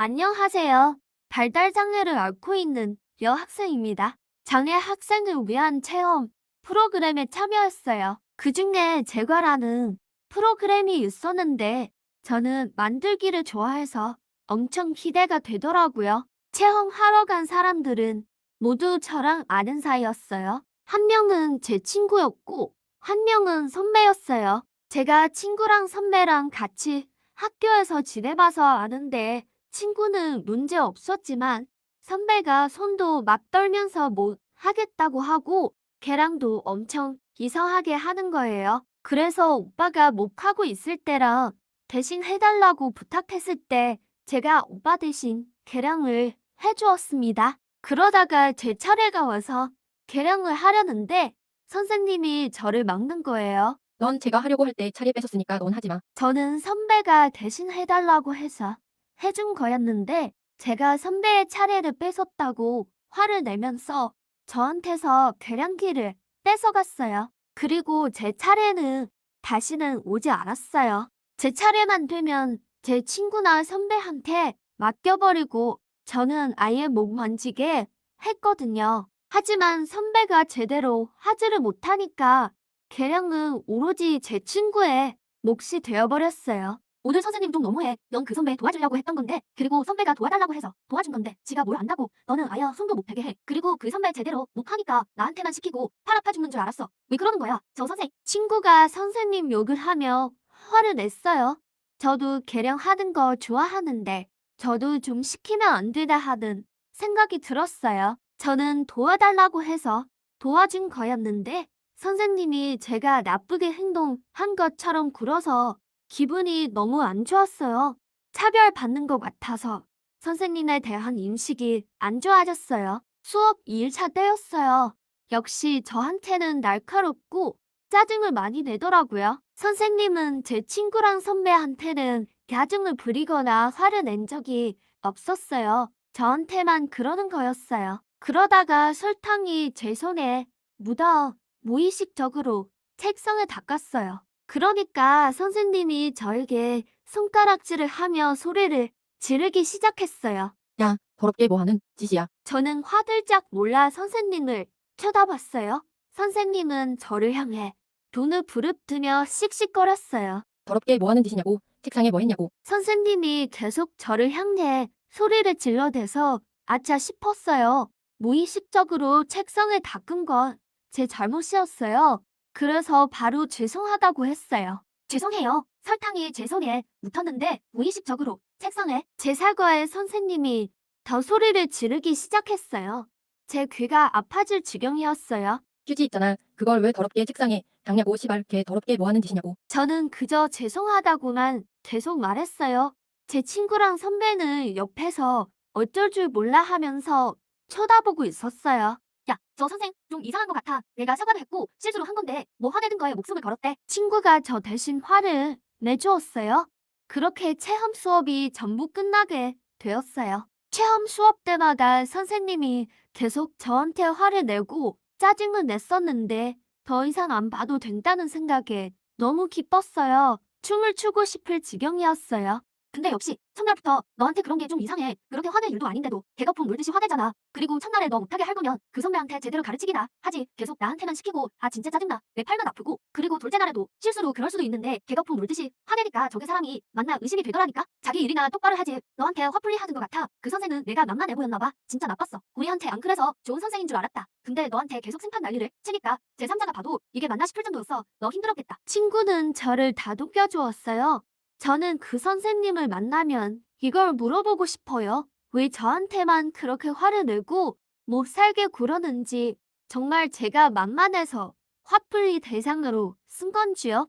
안녕하세요. 발달 장애를 앓고 있는 여학생입니다. 장애 학생을 위한 체험 프로그램에 참여했어요. 그 중에 제과라는 프로그램이 있었는데 저는 만들기를 좋아해서 엄청 기대가 되더라고요. 체험하러 간 사람들은 모두 저랑 아는 사이였어요. 한 명은 제 친구였고 한 명은 선배였어요. 제가 친구랑 선배랑 같이 학교에서 지내봐서 아는데 친구는 문제 없었지만 선배가 손도 막 떨면서 못 하겠다고 하고 걔랑도 엄청 이상하게 하는 거예요. 그래서 오빠가 못하고 있을 때랑 대신 해달라고 부탁했을 때 제가 오빠 대신 계량을 해주었습니다. 그러다가 제 차례가 와서 계량을 하려는데 선생님이 저를 막는 거예요. 넌 제가 하려고 할 때 차례 뺏었으니까 넌 하지 마. 저는 선배가 대신 해달라고 해서 해준 거였는데 제가 선배의 차례를 뺏었다고 화를 내면서 저한테서 계량기를 뺏어갔어요. 그리고 제 차례는 다시는 오지 않았어요. 제 차례만 되면 제 친구나 선배한테 맡겨버리고 저는 아예 못 만지게 했거든요. 하지만 선배가 제대로 하지를 못하니까 계량은 오로지 제 친구의 몫이 되어버렸어요. 오늘 선생님 좀 너무해. 넌 그 선배 도와주려고 했던 건데, 그리고 선배가 도와달라고 해서 도와준 건데, 지가 뭘 안다고 너는 아예 손도 못 대게 해. 그리고 그 선배 제대로 못하니까 나한테만 시키고 팔 아파 죽는 줄 알았어. 왜 그러는 거야? 저 선생. 친구가 선생님 욕을 하며 화를 냈어요. 저도 계량하는 거 좋아하는데 저도 좀 시키면 안 되나 하는 생각이 들었어요. 저는 도와달라고 해서 도와준 거였는데 선생님이 제가 나쁘게 행동한 것처럼 굴어서 기분이 너무 안 좋았어요. 차별받는 것 같아서 선생님에 대한 인식이 안 좋아졌어요. 수업 2일차 때였어요. 역시 저한테는 날카롭고 짜증을 많이 내더라고요. 선생님은 제 친구랑 선배한테는 야증을 부리거나 화를 낸 적이 없었어요. 저한테만 그러는 거였어요. 그러다가 설탕이 제 손에 묻어 무의식적으로 책상을 닦았어요. 그러니까 선생님이 저에게 손가락질을 하며 소리를 지르기 시작했어요. 야, 더럽게 뭐하는 짓이야. 저는 화들짝 놀라 선생님을 쳐다봤어요. 선생님은 저를 향해 돈을 부릅뜨며 씩씩거렸어요. 더럽게 뭐하는 짓이냐고. 책상에 뭐 했냐고. 선생님이 계속 저를 향해 소리를 질러대서 아차 싶었어요. 무의식적으로 책상을 닦은 건 제 잘못이었어요. 그래서 바로 죄송하다고 했어요. 죄송해요. 설탕이 제 손에 묻었는데 무의식적으로 책상에 제 사과에 선생님이 더 소리를 지르기 시작했어요. 제 귀가 아파질 지경이었어요. 휴지 있잖아. 그걸 왜 더럽게 책상에 닦냐고 시발 걔 더럽게 뭐하는 짓이냐고. 저는 그저 죄송하다고만 계속 말했어요. 제 친구랑 선배는 옆에서 어쩔 줄 몰라 하면서 쳐다보고 있었어요. 야, 저 선생 좀 이상한 것 같아. 내가 사과를 했고 실수로 한 건데 뭐 화내는 거에 목숨을 걸었대. 친구가 저 대신 화를 내주었어요. 그렇게 체험 수업이 전부 끝나게 되었어요. 체험 수업 때마다 선생님이 계속 저한테 화를 내고 짜증을 냈었는데 더 이상 안 봐도 된다는 생각에 너무 기뻤어요. 춤을 추고 싶을 지경이었어요. 근데 역시 첫날부터 너한테 그런 게 좀 이상해. 그렇게 화낼 일도 아닌데도 개거품 물듯이 화내잖아. 그리고 첫날에 너 못하게 할 거면 그 선배한테 제대로 가르치기나 하지. 계속 나한테만 시키고 아 진짜 짜증나. 내 팔만 아프고 그리고 둘째 날에도 실수로 그럴 수도 있는데 개거품 물듯이 화내니까 저게 사람이 맞나 의심이 되더라니까. 자기 일이나 똑바로 하지. 너한테 화풀이 하는 것 같아. 그 선생은 내가 만만해 보였나 봐. 진짜 나빴어. 우리한테 안 그래서 좋은 선생인 줄 알았다. 근데 너한테 계속 심판 난리를 치니까 제3자가 봐도 이게 맞나 싶을 정도였어. 너 힘들었겠다. 친구는 저를 다독여 주었어요. 저는 그 선생님을 만나면 이걸 물어보고 싶어요. 왜 저한테만 그렇게 화를 내고 못 살게 굴었는지 정말 제가 만만해서 화풀이 대상으로 쓴 건지요?